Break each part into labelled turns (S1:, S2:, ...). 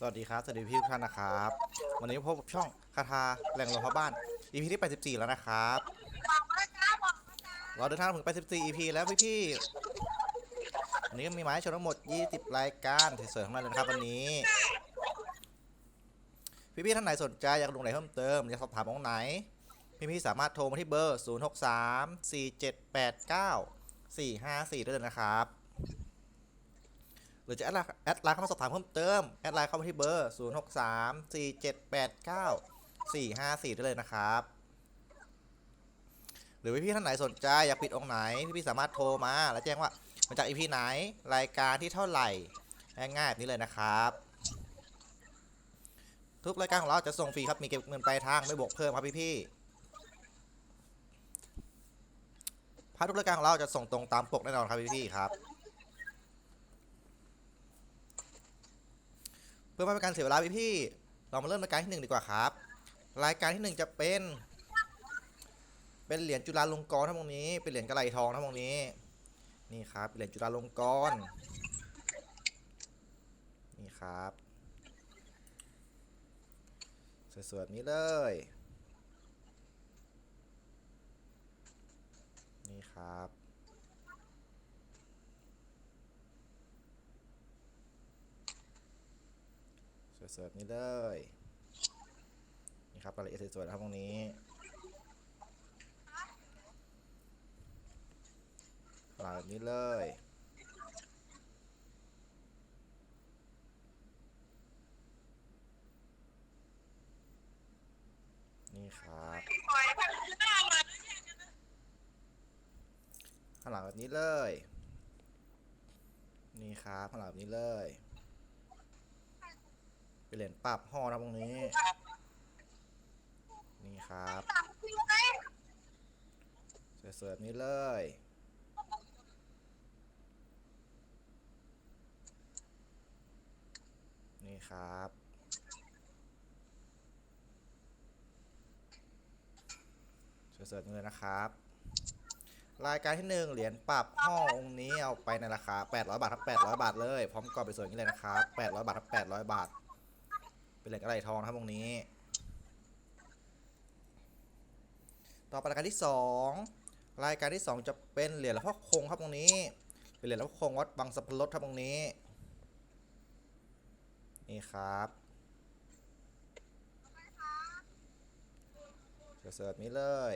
S1: สวัสดีครับ สวัสดีพี่ทุกท่านนะครับ วันนี้พบกับช่องคาทาแหล่งรวมพ่อบ้าน EP ที่ 84 แล้วนะครับ เราเดินทางถึง 84 EP แล้วพี่พี่วันนี้ก็มีหมายให้ชมทั้งหมด 20 รายการสวยๆทั้งนั้นเลยนะครับวันนี้ พี่พี่ท่านไหนสนใจอยากลงไหนเพิ่มเติมอยากสอบถามตรงไหน พี่พี่สามารถโทรมาที่เบอร์ 063 4789 454 ได้เลยนะครับ หรือจะแอดไลน์แอดไลน์เข้ามาสอบถามเพิ่มเติม แอดไลน์เข้ามาที่เบอร์ 0 6 3 4 7 8 9 4 5 4 ได้เลยนะครับ หรือพี่ท่านไหนสนใจอยากปิดองค์ไหน พี่ๆสามารถโทรมา แล้วแจ้งว่ามาจากอีพีไหนรายการที่เท่าไหร่ ง่ายๆแบบนี้เลยนะครับ ทุกรายการของเราจะส่งฟรีครับมีเก็บเงินปลายทางไม่บวกเพิ่มครับพี่พาร์ททุกรายการของเราจะส่งตรงตามปกแน่นอนครับพี่ๆครับ เพื่อไม่เป็นการเสียเวลาพี่ๆเรามาเริ่มรายการที่หนึ่งดีกว่าครับ รายการที่หนึ่งจะเป็น เป็นเหรียญจุฬาลงกรณ์ทั้งหมดนี้ เป็นเหรียญกระไหลทองทั้งหมดนี้ นี่ครับเหรียญจุฬาลงกรณ์นี่ครับสวยๆนี้เลย นี่ครับ สวยๆแบบนี้เลย นี่ครับรายละเอียดสวยๆนะครับตรงนี้ลาแบบนี้เลย นี่ครับข้างหลังแบบนี้เลย นี่ครับข้างหลังแบบนี้เลย เป็นเหรียญปรับห่อนะตรงนี้ นี่ครับเสวยๆแบบนี้เลย นี่ครับเสวยๆแบบนี้เลยนะครับ รายการที่หนึ่งเหรียญปรับห่อองค์นี้เอาไปในราคา 800 บาทครับ800 บาทเลย พร้อมกรอบไปสวยนี้เลยนะครับ 800 บาทครับ800 บาท เป็นเหรียญกระไหลทองนะครับตรงนี้ ต่อไปรายการที่สองรายการที่สองจะเป็นเหรียญหลวงพ่อคงครับตรงนี้ เป็นเหรียญหลวงพ่อคงวัดบางสะพลดครับตรงนี้ นี่ครับเสิร์ฟนี้เลย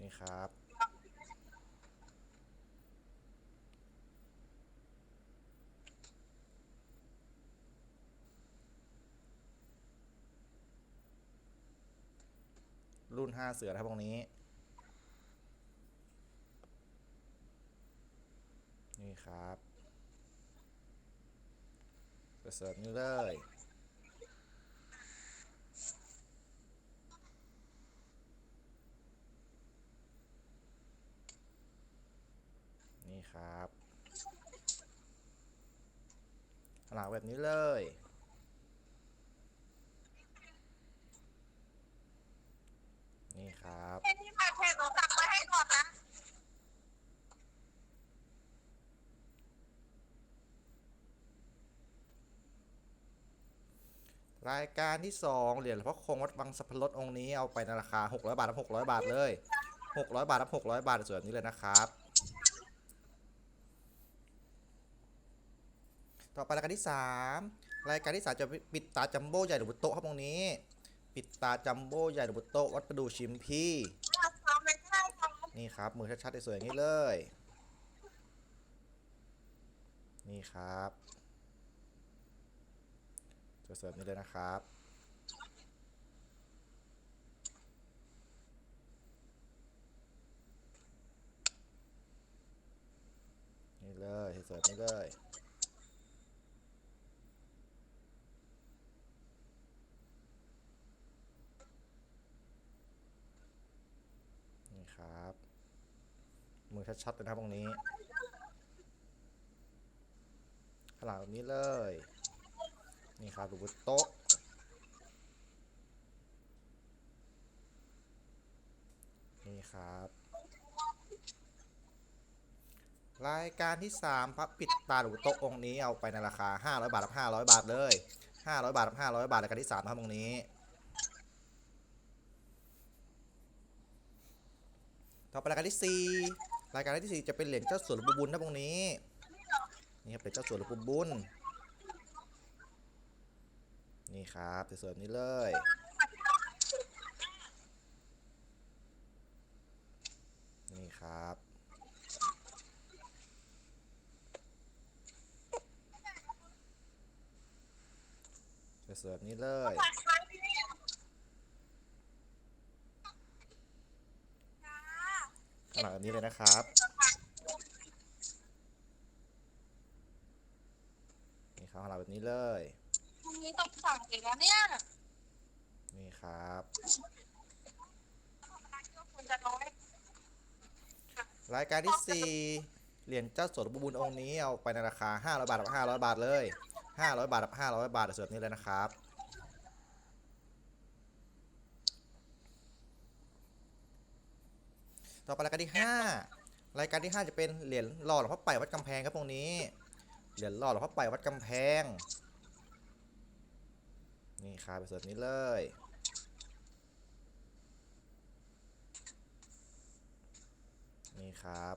S1: นี่ครับ รุ่น5เสือนะครับตรงนี้ นี่ครับเสิร์ฟนี่เลยนี่ครับหลังแบบนี้เลย นี่ครับ
S2: เอ็นที่ผ่านเพจหนูสั่งไว้ให้ก่อนนะ
S1: รายการที่2เหรียญหลวงพ่อคงวัดวังสัพพลดองค์นี้เอาไปในราคา 600 บาทครับ600 บาทเลย 600 บาทครับ600 บาทสวยแบบนี้เลยนะครับ ต่อไปรายการที่3รายการที่3จะปิดตาจัมโบ้ใหญ่หรือบุโตะครับตรงนี้ ปิดตาจัมโบ้ใหญ่หรือบุโตะวัดประดูชิมพี
S2: ทำไม่ได้ทำ
S1: นี่ครับมือชัดๆสวยๆอย่างนี้เลย นี่ครับสวยๆแบบนี้เลยนะครับนี่เลยสวยๆแบบนี้เลย นี่ครับ มือชัดๆเลยนะตรงนี้ข้างหลังแบบนี้เลย นี่ครับดูบนโต๊ะ นี่ครับ รายการที่ 3พระปิดตาดูโต๊ะองค์นี้เอาไปในราคา 500 บาทกับ500 บาทเลย 500 บาทกับ500 บาทรายการที่3นะครับองค์นี้ต่อไปรายการที่4 รายการที่4จะเป็นเหรียญเจ้าสัวหลวงปู่บุญนะองนี้ นี่ครับเป็นเจ้าสัวหลวงปู่บุญ นี่ครับสวยๆนี้เลย นี่ครับสวยๆนี้เลยางหลังแบบนี้เลยนะครับ นี่ครับข้างหลังแบบนี้เลย
S2: พรุ่งนี้ต้องสั่งอีกแล้วเนี่ย
S1: นี่ครับ
S2: คุณจะน้อย
S1: รายการที่4เหรียญเจ้าสัวหลวงปู่บุญองค์นี้เอาไปในราคา500บาทกับ500 บาทเลย 500 บาทกับ500 บาทสวยๆแบบนี้เลยนะครับ ต่อไปรายการที่ 5 รายการที่ 5 จะเป็นเหรียญหล่อหลวงพ่อไปวัดกำแพงครับตรงนี้ เหรียญหล่อหลวงพ่อไปวัดกำแพง นี่ครับสวยๆแบบนี้เลย นี่ครับ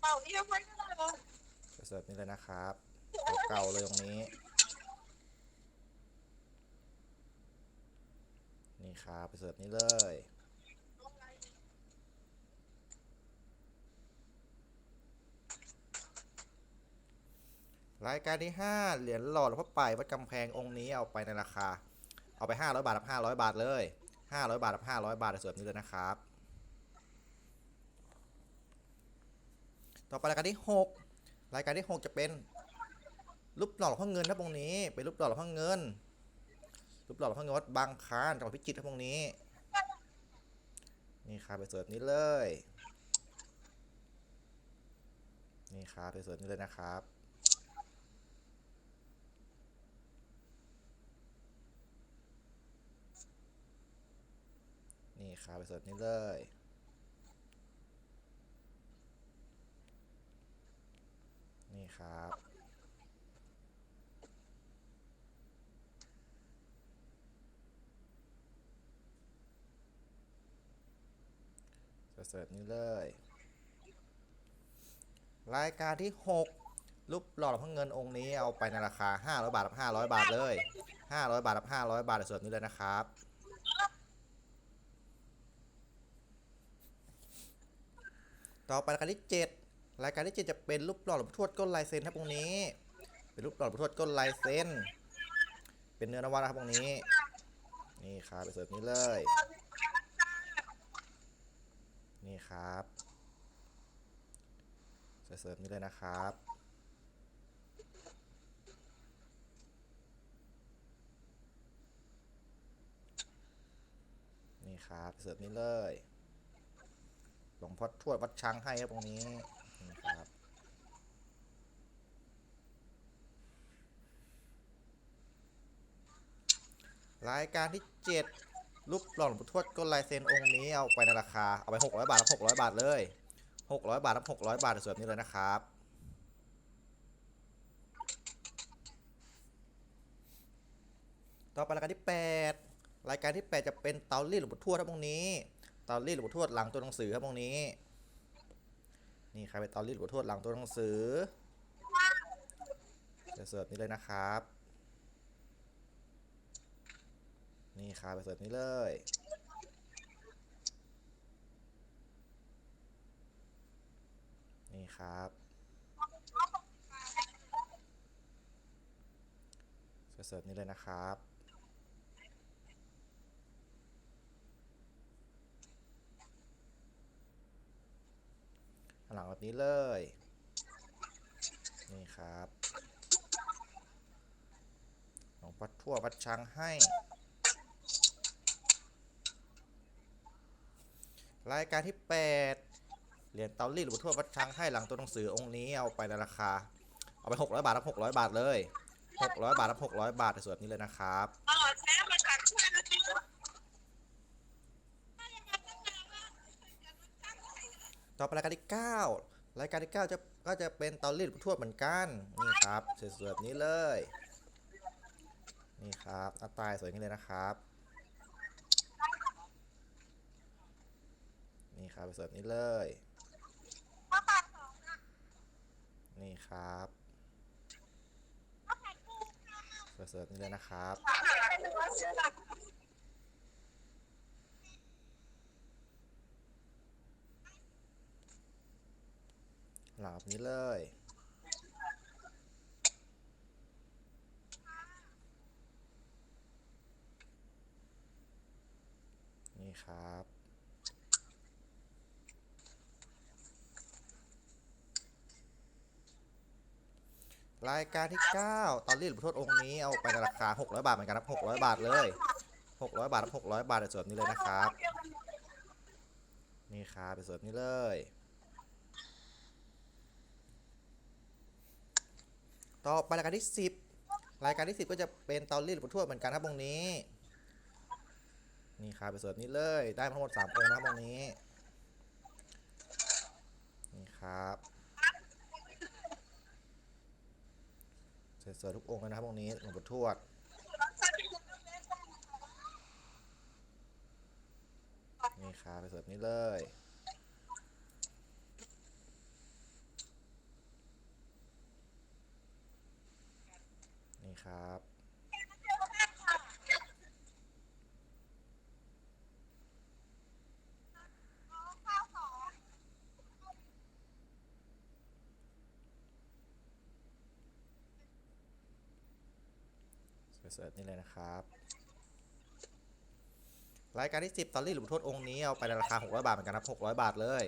S2: เป่าเยี่ยมไว้ก็ได้เลย
S1: เสิร์ฟนี่เลยนะครับ เก่าๆเลยตรงนี้ นี่ครับไปเสิร์ฟนี่เลย รายการที่ 5 เหรียญหล่อหลวงพ่อไปวัดกำแพงองค์นี้เอาไปในราคา เอาไป 500 บาทกับ500 บาทเลย 500 บาทกับ500 บาทเสิร์ฟนี่เลยนะครับ ต่อไปรายการที่ 6 รายการที่ 6 จะเป็นรูปหล่อหลวงพ่อเงินครับตรงนี้ เป็นรูปหล่อหลวงพ่อเงิน รูปหล่อหลวงพ่อเงินวัดบางคานจังหวัดพิจิตรครับตรงนี้ นี่ครับไปเสิร์ฟนี้เลย นี่ครับไปเสิร์ฟนี้เลยนะครับ นี่ครับไปเสิร์ฟนี้เลยนี่ครับ เสิร์ฟนี้เลย รายการที่ 6 รูปหล่อหลวงพ่อเงินองค์นี้เอาไปในราคา 500 บาทกับ500 บาทเลย 500 บาทกับ500 บาทเสิร์ฟนี้เลยนะครับต่อไปรายการที่ 7 รายการที่ 7 จะเป็นรูปหล่อหลวงพ่อทวดก้นลายเซ็นครับตรงนี้ เป็นรูปหล่อหลวงพ่อทวดก้นลายเซ็นเป็นเนื้อนวะนะครับตรงนี้ นี่ครับไปเสิร์ฟนี้เลย นี่ครับเสิร์ฟนี้เลยนะครับ นี่ครับเสิร์ฟนี้เลยหลวงพ่อทวดวัดช้างให้ครับตรงนี้นี่ครับรายการที่ 7 รูปหล่อหลวงพ่ทวดก้นลายเซ็นองค์นี้เอาไปในราคา เอาไป 600 บาทรับ600 บาทเลย 600 บาทรับ600 บาทสวยแบบนี้เลยนะครับ ต่อไปรายการที่ 8 รายการที่ 8 จะเป็นเตารีดหลวงปู่ทวดครับตรงนี้ เตารีดหลวงปู่ทวดหลังตัวหนังสือครับตรงนี้ นี่ครับเป็นเตารีดหลวงปู่ทวดหลังตัวหนังสือจะเสิร์ฟนี้เลยนะครับ นี่ครับไปเสิร์ฟนี้เลย นี่ครับเสิร์ฟนี้เลยนะครับหลังแบบนี้เลย นี่ครับหลงพ่อทั่ววัดช้างให้ รายการที่ 8 เหรียญเตาลีดหรือทั่ววัดช้างให้หลังตัวหนังสือองค์นี้เอาไปในราคา เอาไป 600 บาทรับ600 บาทเลย 600 บาทรับ600 บาทในส่วนนี้เลยนะครับ
S2: อ๋อแาจกช่ที่
S1: ต่อไปรายการที่ 9 รายการที่ 9 จะก็จะเป็นเตาลีดทั่วเหมือนกันนี่ครับสวยๆแบบนี้เลย นี่ครับอาตายสวยงี้เลยนะครับ นี่ครับเสวยแบบนี้เลย
S2: ข้าวปลาสองนะ
S1: นี่ครับ
S2: ข้าวไข่กุ้ง
S1: สวยๆแบบนี้เลยนะครับ
S2: ห
S1: ลับนี้เลยนี่ครับ รายการที่ 9 ตอนรีดหลวงพ่อทวดองค์นี้เอาไปในราคา 600 บาทเหมือนกันครับ600 บาทเลย 600 บาทครับ600 บาทในส่วนนี้เลยนะครับ นี่ครับเป็นส่วนนี้เลย ต่อไปรายการที่ 10 รายการที่ 10 ก็จะเป็นเตารีดหลวงพ่อทวดเหมือนกันครับตรงนี้ นี่ครับเป็นส่วนนี้เลย ได้ทั้งหมด3องค์นะครับตรงนี้ นี่ครับ สวยๆทุกองค์เลยนะครับตรงนี้หลวงพ่ทวดนี่ครับเป็นส่วนนี้เลยนี่ครับ สวยๆนี่เลยนะครับรายการที่ 10ตอนรีหลวงพ่อทวดองค์นี้เอาไปในราคา 600 บาทเหมือนกันครับ600 บาทเลย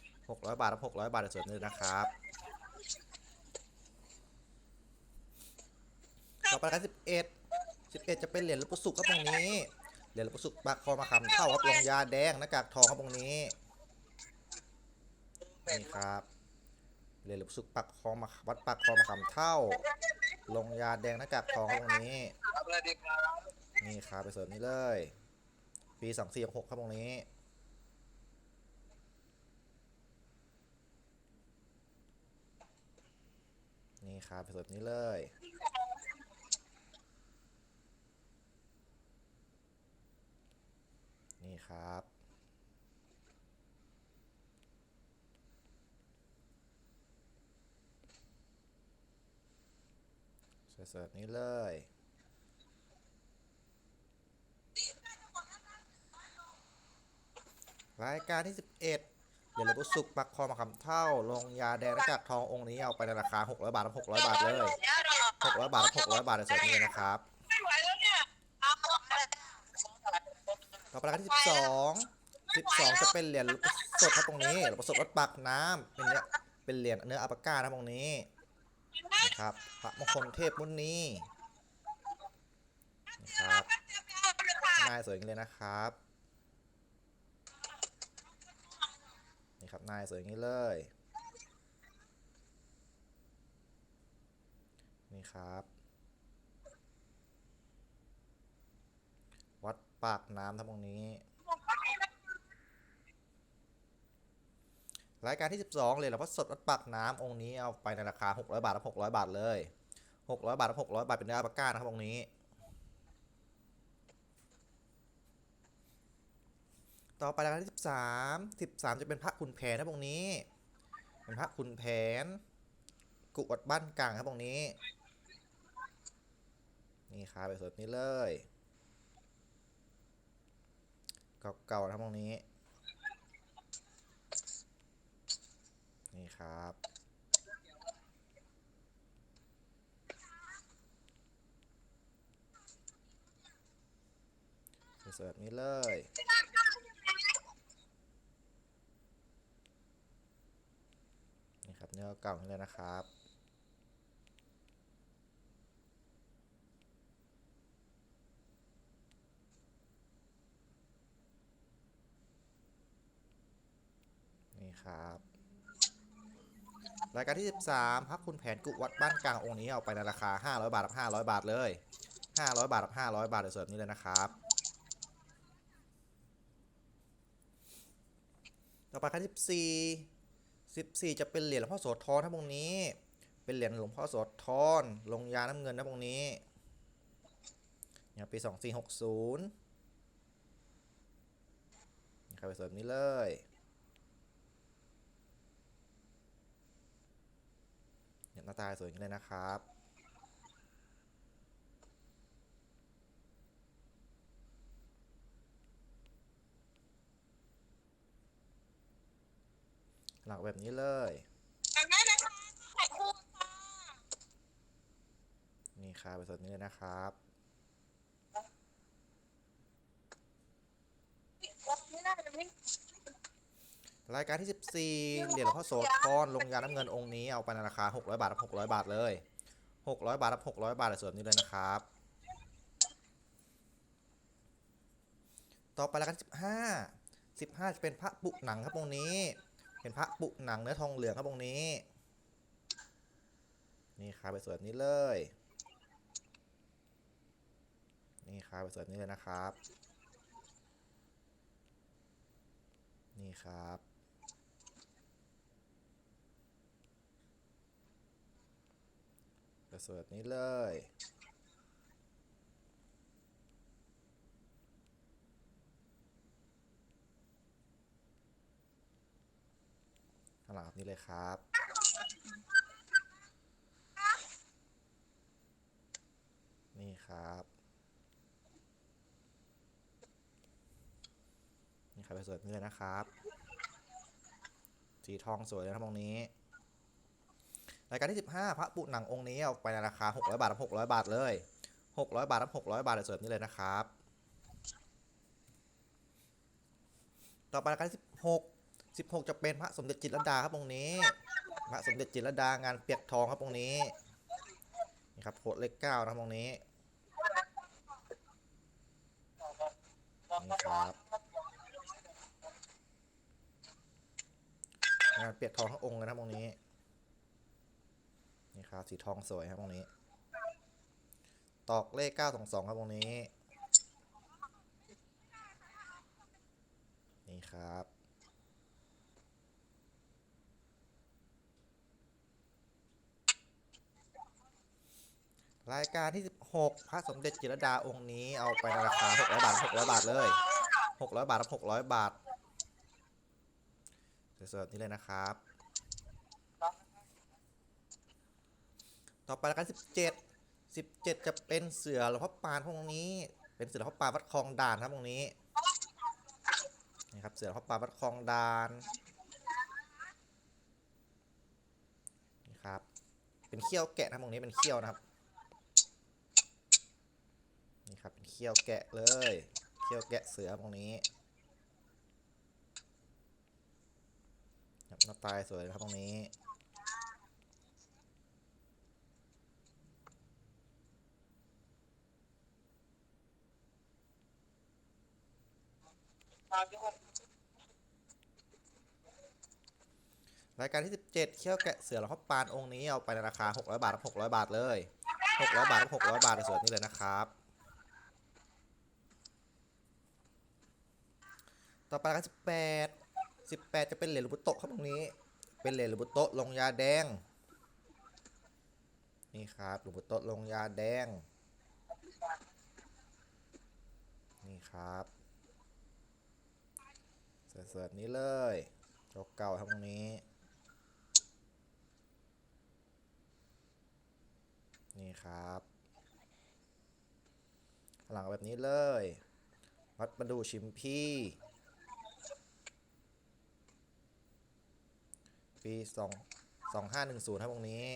S1: 600 บาทครับ600 บาทในส่วนนี้นะครับต่อไปรายการ11 11 จะเป็นเหรียญหลวงปู่สุขครับตรงนี้เหรียญหลวงปู่สุขปากคอมาคำเท่าครับลงยาแดงหน้ากากทองครับตรงนี้นี่ครับเหรียญหลวงปู่สุขปักคอมาวัดปักคอมาคำเท่า ลงยาแดงหน้ากากทองตรงนี้
S3: ครับสวัสดีครับ
S1: นี่ครับไปเสริมนี้เลย ปีสองสี่หกครับตรงนี้ นี่ครับไปเสริมนี้เลย นี่ครับ สิร์ฟนี้เลย รายการที่ 11เดี๋ยวเราสุกปักคอมาคำเท่า ลงยาแดงหน้ากากทององค์นี้เอาไปในราคา 600 บาทครับ600บาทเลย 600 บาทครับ600บาทในส่วนนี้นะครับ
S2: ไม่ไหวแล้วเนี่ยเอา
S1: ต่อไปรายการที่ 12 12 จะเป็นเหรียญหลวงปู่สดครับตรงนี้หลวงปู่สดวัดปากน้ำเป็นเนื้อเป็นเหรียญเนื้ออัปก้าครับตรงนี้ นะครับพระมงคลเทพมุนีนะครับนายสวยอย่างนี้เลยนะครับนี่ครับนายสวยอย่างนี้เลยนี่ครับ วัดปากน้ำทั้งตรงนี้ รายการที่ 12 เลยหลวงพ่อสดวัดปากน้ำองค์นี้เอาไปในราคา 600 บาทครับ600 บาทเลย 600 บาทครับ600 บาทเป็นเนื้ออัปาก้านะครับองค์นี้ ต่อไปรายการที่ 13 13 จะเป็นพระคุณแผนครับองค์นี้ เป็นพระคุณแผน กุวัดบ้านกลางครับองค์นี้ นี่ครับไปสดนี้เลย เก่าๆนะครับตรงนี้นี่ ครับเสิร์ฟนี้เลย นี่ครับเนื้อเก่านี่เลยนะครับนี่ครับ รายการที่ 13พักคุณแผนกุวัดบ้านกลางองค์นี้เอาไปในราคา 500 บาทครับ500 บาทเลย 500 บาทครับ500 บาทเดี๋ยวเสิร์ฟนี้เลยนะครับต่อไปขั้นสิบสี่สิบสี่จะเป็นเหรียญหลวงพ่อโสธรนะพวกนี้ เป็นเหรียญหลวงพ่อโสธรลงยาน้ำเงินนะพวกนี้เนี่ยปีสองสี่หกศูนย์นะครับไปสวยแบบนี้เลยเนี่ยหน้าตาสวยอย่างนี้เลยนะครับหลักแบบนี้เลย
S2: แต่แม่นะคะไข่คู่ค่ะ
S1: นี่ครับไปสดนี้เลยนะครับ
S2: ไม่ได้เลยไม่
S1: รายการที่ 14เหรียญหลวงพ่อโสธรลงยาน้ำเงินองค์นี้เอาไปในราคา 600 บาทรับ600 บาทเลย 600 บาทรับ600 บาทเลยส่วนนี้เลยนะครับ ต่อไปรายการ15 15 จะเป็นพระปุหนังครับองค์นี้ เป็นพระปุหนังเนื้อทองเหลืองครับองค์นี้ นี่ครับไปส่วนนี้เลย นี่ครับไปส่วนนี้เลยนะครับ นี่ครับ กระสวยนี้เลยข้างหลังแบบนี้เลยครับ นี่ครับ นี่ครับไปสวยนี้เลยนะครับ สีทองสวยเลยนะครับตรงนี้ รายการที่ 15 พระปุหนังองค์นี้เอาไปในราคา 600 บาทรับ600 บาทเลย 600 บาทรับ600 บาทเสวยแบบนี้เลยนะครับ ต่อไปรายการที่ 16 16 จะเป็นพระสมเด็จจิตรดาครับองค์นี้ พระสมเด็จจิตรดางานเปียกทองครับองค์นี้นี่ครับโคดเลขเก้านะครับองค์นี้นี่ครับงานเปียกทองทั้งองค์เลยนะครับตรงนี้ นี่ครับสีทองสวยครับตรงนี้ ตอกเลข922ครับตรงนี้ นี่ครับรายการที่ 16 พระสมเด็จจิรดาองค์นี้เอาไปในราคา 600 บาท 600 บาทเลย 600 บาทรับ600 บาทสวยๆนี้เลยนะครับ ต่อไปรายการ17 17จะเป็นเสือหลวงพ่อปานพวกนี้ เป็นเสือหลวงพ่อปานวัดคลองด่านครับตรงนี้นี่ครับเสือหลวงพ่อปานวัดคลองด่านนี่ครับเป็นเขี้ยวแกะนะตรงนี้เป็นเขี้ยวนะครับนี่ครับเป็นเขี้ยวแกะเลยเขี้ยวแกะเสือตรงนี้หน้าตายสวยเลยครับตรงนี้ รายการที่ 17 เขี้ยวแกะเสือหลวงพ่อปานองค์นี้เอาไปในราคา 600 บาท 600 บาทเลย 600 บาท 600 บาทในส่วนนี้เลยนะครับ ต่อไปรายการ18 18 จะเป็นเหรียญหลวงปู่โตครับตรงนี้ เป็นเหรียญหลวงปู่โตลงยาแดง นี่ครับหลวงปู่โตลงยาแดง นี่ครับ เสิร์ฟแบบนี้เลยเก่าๆครับตรงนี้ นี่ครับ หลังแบบนี้เลย วัดประดูชิมพี่ ปีสองสองห้าหนึ่งศูนย์ครับตรงนี้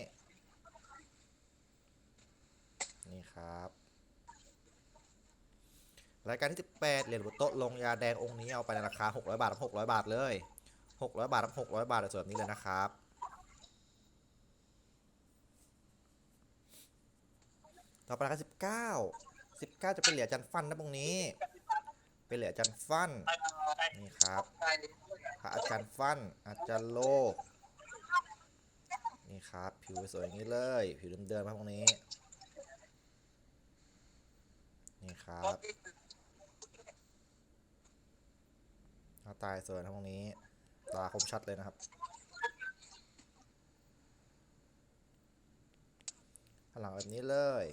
S1: นี่ครับ รายการที่ 18 เหรียญบนโต๊ะลงยาแดงองค์นี้เอาไปในราคา 600 บาทรับ600 บาทเลย 600 บาทรับ600 บาทในส่วนนี้เลยนะครับต่อไปรายการ19 19จะเป็นเหรียญจันฟันนะตรงนี้ เป็นเหรียญจันฟัน นี่ครับพระอาจารย์ฟัน อาจารย์โลนี่ครับ ผิวสวยอย่างนี้เลย ผิวเดิมๆครับตรงนี้ นี่ครับ หน้าตายสวยนะตรงนี้ ตาคมชัดเลยนะครับหลังแบบนี้เลย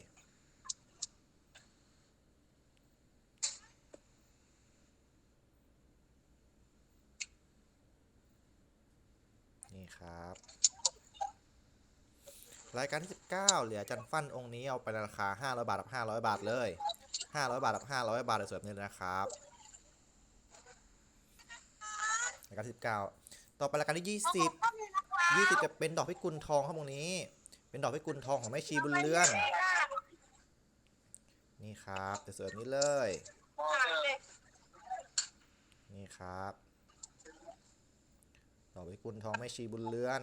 S1: นี่ครับ รายการที่ 19 เหลือจันฟันองค์นี้เอาไปราคา 500 บาทกับ500 บาทเลย 500 บาทกับ500 บาทสวยแบบนี้เลยนะครับ รายการที่19ต่อไปรายการที่20 20จะเป็นดอกพิกุลทองครับตรงนี้ เป็นดอกพิกุลทองของแม่ชีบุญเรือนนี่ครับจะสวยแบบนี้เลย นี่ครับ ดอกพิกุลทองแม่ชีบุญเรือน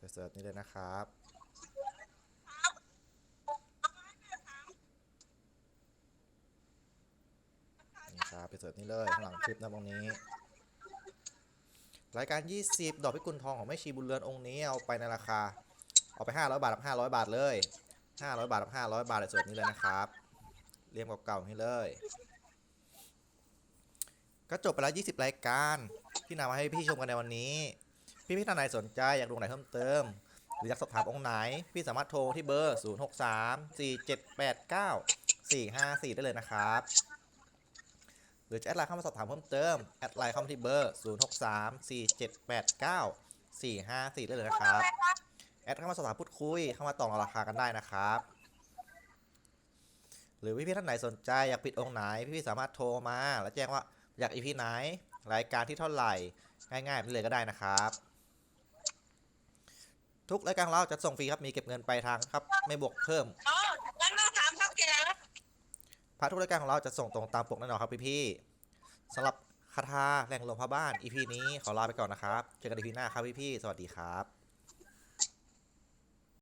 S1: จะสวยแบบนี้เลยนะครับ ครับไปเสิร์ฟนี่เลยข้างหลังคลิปนะตรงนี้ รายการ 20 ดอกพิกุลทองของแม่ชีบุญเรือนองค์นี้เอาไปในราคา เอาไป 500 บาทกับ500 บาทเลย 500 บาทกับ500 บาทเลยเสิร์ฟนี้เลยนะครับ เรียงเก่าๆนี่เลยก็จบไปแล้ว 20 รายการที่นำมาให้พี่ชมกันในวันนี้ พี่พี่ท่านไหนสนใจอยากดูไหนเพิ่มเติม หรืออยากสอบถามองค์ไหน พี่สามารถโทรที่เบอร์ 0 6 3 4 7 8 9 4 5 4 ได้เลยนะครับ หรือจะแอดไลน์เข้ามาสอบถามเพิ่มเติม แอดไลน์เข้ามาที่เบอร์ 0 6 3 4 7 8 9 4 5 4 ได้เลยนะครับ แอดเข้ามาสอบถามพูดคุย เข้ามาต่อรองราคากันได้นะครับ หรือพี่ๆท่านไหนสนใจอยากปิดองค์ไหน พี่ๆสามารถโทรมา แล้วแจ้งว่าอยากอีพีไหน รายการที่เท่าไหร่ ง่ายๆแบบนี้เลยก็ได้นะครับ ทุกรายการเราจะส่งฟรีครับ มีเก็บเงินไปลายทางครับ ไม่บวกเพิ่ม
S2: อ๋องั้นต้องถามเท่าแก่
S1: พระทุกรายการของเราจะส่งตรงตามปกแน่นอนครับพี่ๆสำหรับคาถาแหล่งลมพระบ้าน EP นี้ขอลาไปก่อนนะครับ เจอกัน EP หน้าครับพี่ๆสวัสดีครับ